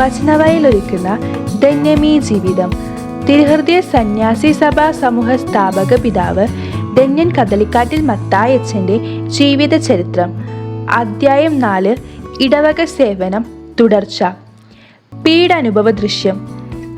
വചനവയിലൊരുക്കുന്ന ധന്യമീ ജീവിതം. തിരുഹൃദയ സന്യാസി സഭാ സമൂഹ സ്ഥാപക പിതാവ് ധന്യൻ കദളിക്കാട്ടിൽ മത്തായച്ചന്റെ ജീവിത ചരിത്രം അദ്ധ്യായം നാല് ഇടവക സേവനം തുടർച്ച. പീഡാനുഭവ ദൃശ്യം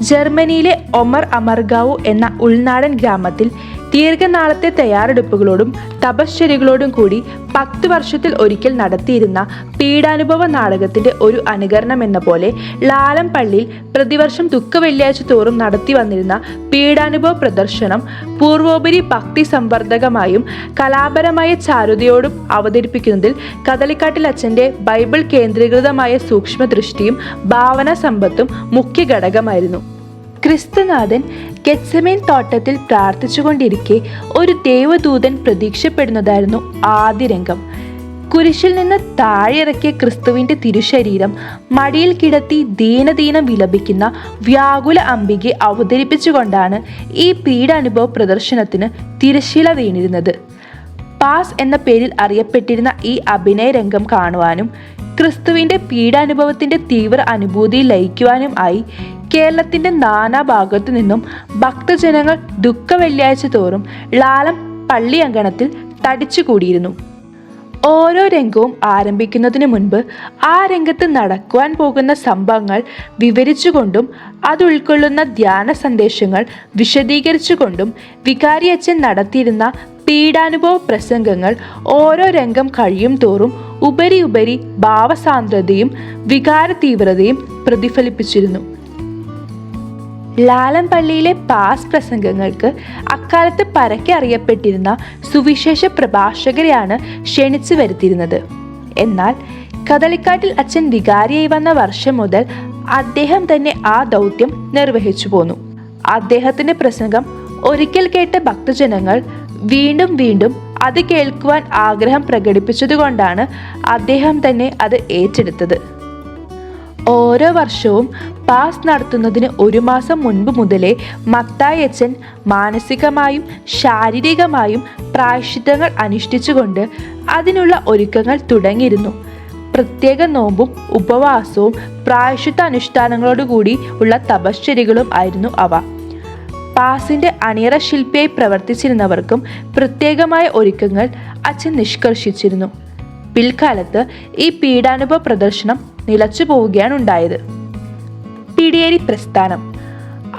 ജർമ്മനിയിലെ ഒമർ അമർഗാവു എന്ന ഉൾനാടൻ ഗ്രാമത്തിൽ ദീർഘനാളത്തെ തയ്യാറെടുപ്പുകളോടും തപശ്ചര്യകളോടും കൂടി പത്ത് വർഷത്തിൽ ഒരിക്കൽ നടത്തിയിരുന്ന പീഡാനുഭവ നാടകത്തിന്റെ ഒരു അനുകരണം എന്ന പോലെ ലാലം പള്ളിയിൽ പ്രതിവർഷം ദുഃഖ വെള്ളിയാഴ്ച തോറും നടത്തി വന്നിരുന്ന പീഡാനുഭവ പ്രദർശനം പൂർവോപരി ഭക്തി സംവർദ്ധകമായും കലാപരമായ ചാരുതയോടും അവതരിപ്പിക്കുന്നതിൽ കദളിക്കാട്ടിൽ അച്ഛന്റെ ബൈബിൾ കേന്ദ്രീകൃതമായ സൂക്ഷ്മദൃഷ്ടിയും ഭാവന സമ്പത്തും മുഖ്യ ഘടകമായിരുന്നു. ക്രിസ്തുനാഥൻ ഗെത്സമേൻ തോട്ടത്തിൽ പ്രാർത്ഥിച്ചുകൊണ്ടിരിക്കെ ഒരു ദേവദൂതൻ പ്രതീക്ഷപ്പെടുന്നതായിരുന്നു ആദ്യ രംഗം കുരിശിൽ നിന്ന് താഴെയിറക്കിയ ക്രിസ്തുവിന്റെ തിരുശരീരം മടിയിൽ കിടത്തി ദീനദീനം വിലപിക്കുന്ന വ്യാകുല അംബികയെ അവതരിപ്പിച്ചുകൊണ്ടാണ് ഈ പീഡാനുഭവ പ്രദർശനത്തിന് തിരശീല വീണിരുന്നത്. പാസ് എന്ന പേരിൽ അറിയപ്പെട്ടിരുന്ന ഈ അഭിനയ രംഗം കാണുവാനും ക്രിസ്തുവിന്റെ പീഡാനുഭവത്തിന്റെ തീവ്ര അനുഭൂതി ലയിക്കുവാനും ആയി കേരളത്തിന്റെ നാനാഭാഗത്തു നിന്നും ഭക്തജനങ്ങൾ ദുഃഖ വെള്ളിയാഴ്ച തോറും ലാലം പള്ളി അങ്കണത്തിൽ തടിച്ചുകൂടിയിരുന്നു. ഓരോ രംഗവും ആരംഭിക്കുന്നതിന് മുൻപ് ആ രംഗത്ത് നടക്കുവാൻ പോകുന്ന സംഭവങ്ങൾ വിവരിച്ചുകൊണ്ടും അത് ഉൾക്കൊള്ളുന്ന ധ്യാന സന്ദേശങ്ങൾ വിശദീകരിച്ചുകൊണ്ടും വികാരി അച്ഛൻ നടത്തിയിരുന്ന പീഡാനുഭവ പ്രസംഗങ്ങൾ ഓരോ രംഗം കഴിയും തോറും ഉപരി ഉപരി ഭാവസാന്ദ്രതയും വികാര തീവ്രതയും പ്രതിഫലിപ്പിച്ചിരുന്നു. ലാലം പള്ളിയിലെ പാസ് പ്രസംഗങ്ങൾക്ക് അക്കാലത്ത് പരക്കെ അറിയപ്പെട്ടിരുന്ന സുവിശേഷ പ്രഭാഷകരെയാണ് ക്ഷണിച്ചു വരുത്തിയിരുന്നത്. എന്നാൽ കദളിക്കാട്ടിൽ അച്ഛൻ വികാരിയായി വന്ന വർഷം മുതൽ അദ്ദേഹം തന്നെ ആ ദൗത്യം നിർവഹിച്ചു പോന്നു. അദ്ദേഹത്തിന്റെ പ്രസംഗം ഒരിക്കൽ കേട്ട ഭക്തജനങ്ങൾ വീണ്ടും വീണ്ടും അത് കേൾക്കുവാൻ ആഗ്രഹം പ്രകടിപ്പിച്ചതുകൊണ്ടാണ് അദ്ദേഹം തന്നെ അത് ഏറ്റെടുത്തത്. ഓരോ വർഷവും പാസ് നടത്തുന്നതിന് ഒരു മാസം മുൻപ് മുതലേ മത്തായച്ചൻ മാനസികമായും ശാരീരികമായും പ്രായശ്ചിത്തങ്ങൾ അനുഷ്ഠിച്ചുകൊണ്ട് അതിനുള്ള ഒരുക്കങ്ങൾ തുടങ്ങിയിരുന്നു. പ്രത്യേക നോമ്പും ഉപവാസവും പ്രായശുദ്ധ അനുഷ്ഠാനങ്ങളോടുകൂടി ഉള്ള തപശ്ചര്യകളും ആയിരുന്നു അവ. പാസിന്റെ അണിയറ ശില്പിയായി പ്രവർത്തിച്ചിരുന്നവർക്കും പ്രത്യേകമായ ഒരുക്കങ്ങൾ അച്ഛൻ നിഷ്കർഷിച്ചിരുന്നു. പിൽക്കാലത്ത് ഈ പീഡാനുഭവ പ്രദർശനം നിലച്ചു പോവുകയാണ് ഉണ്ടായത്. പിടിയേരി പ്രസ്ഥാനം.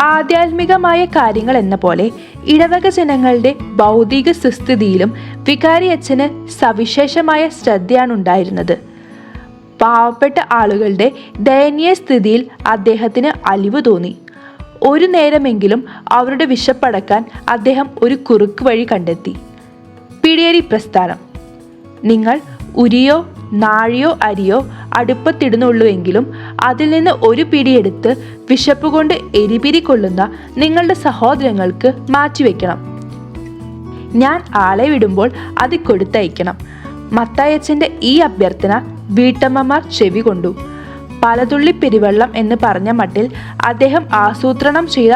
ആധ്യാത്മികമായ കാര്യങ്ങൾ എന്ന പോലെ ഇടവക ജനങ്ങളുടെ ഭൗതിക സുസ്ഥിതിയിലും വികാരി അച്ഛന് സവിശേഷമായ ശ്രദ്ധയാണ് ഉണ്ടായിരുന്നത്. പാവപ്പെട്ട ആളുകളുടെ ദയനീയ സ്ഥിതിയിൽ അദ്ദേഹത്തിന് അലിവ് തോന്നി. ഒരു നേരമെങ്കിലും അവരുടെ വിശപ്പടക്കാൻ അദ്ദേഹം ഒരു കുറുക്ക് വഴി കണ്ടെത്തി. പിടിയേരി പ്രസ്ഥാനം. നിങ്ങൾ ഉരിയോ നാഴിയോ അരിയോ അടുപ്പത്തിടുന്നുള്ളൂവെങ്കിലും അതിൽ നിന്ന് ഒരു പിടിയെടുത്ത് വിശപ്പ് കൊണ്ട് എരിപിരി കൊള്ളുന്ന നിങ്ങളുടെ സഹോദരങ്ങൾക്ക് മാറ്റിവെക്കണം. ഞാൻ ആളെ വിടുമ്പോൾ അത് കൊടുത്തയക്കണം. മത്തായച്ചന്റെ ഈ അഭ്യർത്ഥന വീട്ടമ്മമാർ ചെവി കൊണ്ടു. പലതുള്ളി പെരുവെള്ളം എന്ന് പറഞ്ഞ മട്ടിൽ അദ്ദേഹം ആസൂത്രണം ചെയ്ത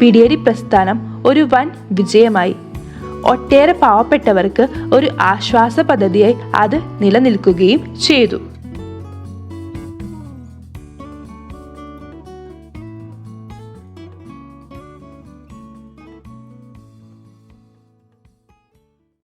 പിടിയേരി പ്രസ്ഥാനം ഒരു വൻ വിജയമായി. ഒട്ടേറെ പാവപ്പെട്ടവർക്ക് ഒരു ആശ്വാസ പദ്ധതിയായി അത് നിലനിൽക്കുകയും ചെയ്തു.